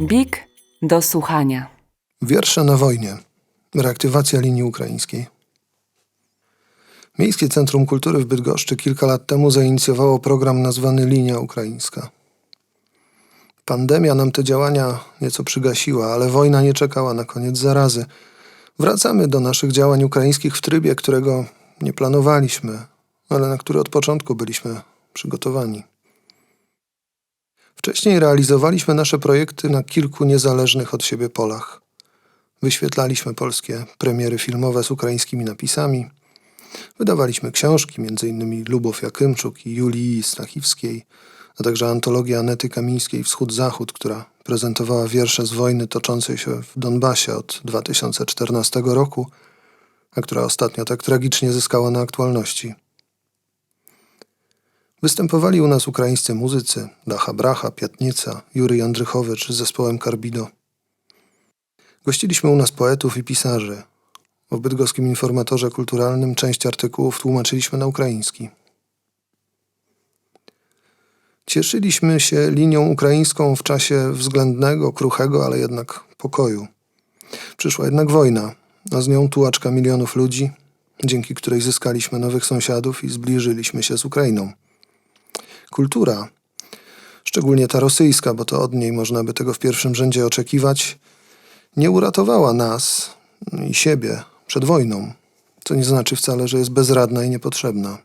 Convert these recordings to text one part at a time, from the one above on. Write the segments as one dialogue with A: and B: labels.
A: Big do słuchania.
B: Wiersze na wojnie. Reaktywacja linii ukraińskiej. Miejskie Centrum Kultury w Bydgoszczy kilka lat temu zainicjowało program nazwany Linia Ukraińska. Pandemia nam te działania nieco przygasiła, ale wojna nie czekała na koniec zarazy. Wracamy do naszych działań ukraińskich w trybie, którego nie planowaliśmy, ale na który od początku byliśmy przygotowani. Wcześniej realizowaliśmy nasze projekty na kilku niezależnych od siebie polach. Wyświetlaliśmy polskie premiery filmowe z ukraińskimi napisami. Wydawaliśmy książki, m.in. Lubów Jakymczuk i Julii Stachiwskiej, a także antologię Anety Kamińskiej Wschód-Zachód, która prezentowała wiersze z wojny toczącej się w Donbasie od 2014 roku, a która ostatnio tak tragicznie zyskała na aktualności. Występowali u nas ukraińscy muzycy Dacha Bracha, Piatnica, Jury Andrychowicz z zespołem Carbido. Gościliśmy u nas poetów i pisarzy. W bydgoskim informatorze kulturalnym część artykułów tłumaczyliśmy na ukraiński. Cieszyliśmy się linią ukraińską w czasie względnego, kruchego, ale jednak pokoju. Przyszła jednak wojna, a z nią tułaczka milionów ludzi, dzięki której zyskaliśmy nowych sąsiadów i zbliżyliśmy się z Ukrainą. Kultura, szczególnie ta rosyjska, bo to od niej można by tego w pierwszym rzędzie oczekiwać, nie uratowała nas i siebie przed wojną, co nie znaczy wcale, że jest bezradna i niepotrzebna.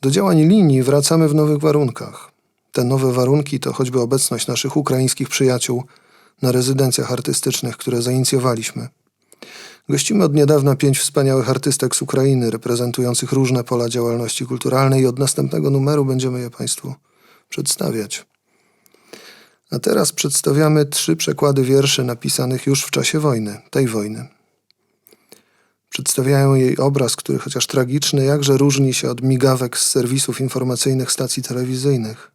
B: Do działań linii wracamy w nowych warunkach. Te nowe warunki to choćby obecność naszych ukraińskich przyjaciół na rezydencjach artystycznych, które zainicjowaliśmy. Gościmy od niedawna pięć wspaniałych artystek z Ukrainy, reprezentujących różne pola działalności kulturalnej i od następnego numeru będziemy je Państwu przedstawiać. A teraz przedstawiamy trzy przekłady wierszy napisanych już w czasie wojny, tej wojny. Przedstawiają jej obraz, który chociaż tragiczny, jakże różni się od migawek z serwisów informacyjnych stacji telewizyjnych.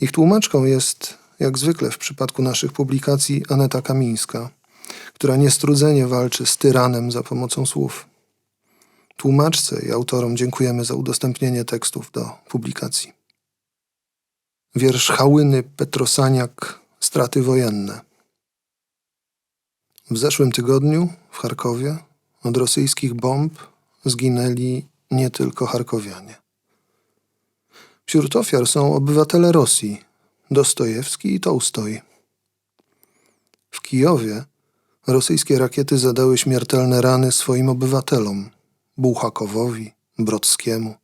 B: Ich tłumaczką jest, jak zwykle w przypadku naszych publikacji, Aneta Kamińska, która niestrudzenie walczy z tyranem za pomocą słów. Tłumaczce i autorom dziękujemy za udostępnienie tekstów do publikacji. Wiersz Hałyny Petrosaniak Straty wojenne. W zeszłym tygodniu w Charkowie od rosyjskich bomb zginęli nie tylko Charkowianie. Wśród ofiar są obywatele Rosji, Dostojewski i Tołstoj. W Kijowie rosyjskie rakiety zadały śmiertelne rany swoim obywatelom Bułhakowowi, Brodskiemu.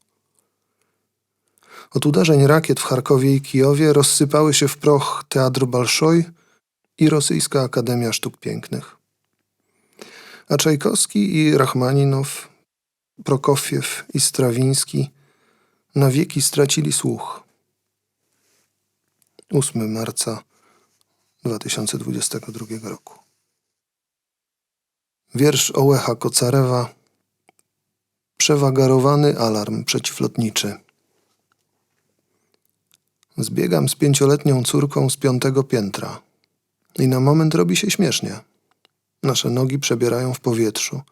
B: Od uderzeń rakiet w Charkowie i Kijowie rozsypały się w proch Teatr Balszoj i Rosyjska Akademia Sztuk Pięknych. A Czajkowski i Rachmaninow, Prokofiew i Strawiński na wieki stracili słuch. 8 marca 2022 roku. Wiersz Ołecha Kocarewa Przewagarowany alarm przeciwlotniczy. Zbiegam z pięcioletnią córką z piątego piętra i na moment robi się śmiesznie. Nasze nogi przebierają w powietrzu.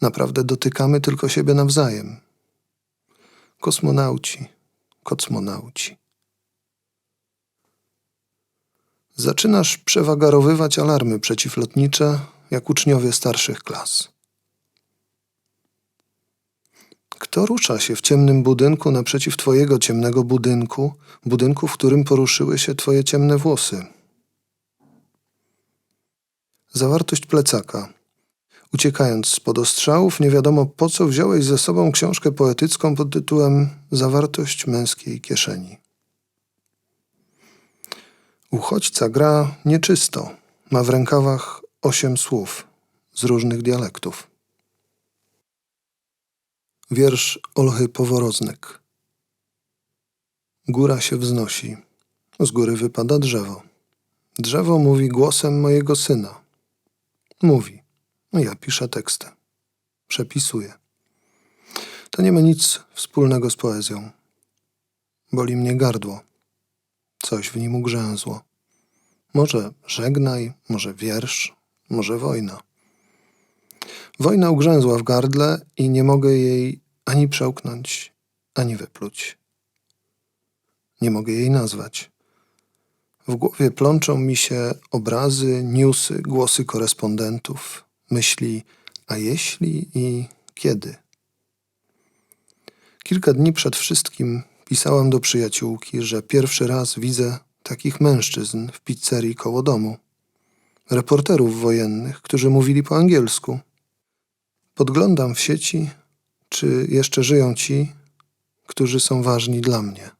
B: Naprawdę dotykamy tylko siebie nawzajem. Kosmonauci, kocmonauci. Zaczynasz przewagarowywać alarmy przeciwlotnicze jak uczniowie starszych klas. Kto rusza się w ciemnym budynku naprzeciw twojego ciemnego budynku, budynku, w którym poruszyły się twoje ciemne włosy? Zawartość plecaka. Uciekając spod ostrzałów, nie wiadomo po co wziąłeś ze sobą książkę poetycką pod tytułem Zawartość męskiej kieszeni. Uchodźca gra nieczysto. Ma w rękawach osiem słów z różnych dialektów. Wiersz Olchy Poworoznek. Góra się wznosi. Z góry wypada drzewo. Drzewo mówi głosem mojego syna. Mówi. Ja piszę teksty. Przepisuję. To nie ma nic wspólnego z poezją. Boli mnie gardło. Coś w nim ugrzęzło. Może żegnaj, może wiersz, może wojna. Wojna ugrzęzła w gardle i nie mogę jej ani przełknąć, ani wypluć. Nie mogę jej nazwać. W głowie plączą mi się obrazy, newsy, głosy korespondentów, myśli, a jeśli i kiedy. Kilka dni przed wszystkim pisałam do przyjaciółki, że pierwszy raz widzę takich mężczyzn w pizzerii koło domu. Reporterów wojennych, którzy mówili po angielsku. Podglądam w sieci, czy jeszcze żyją ci, którzy są ważni dla mnie.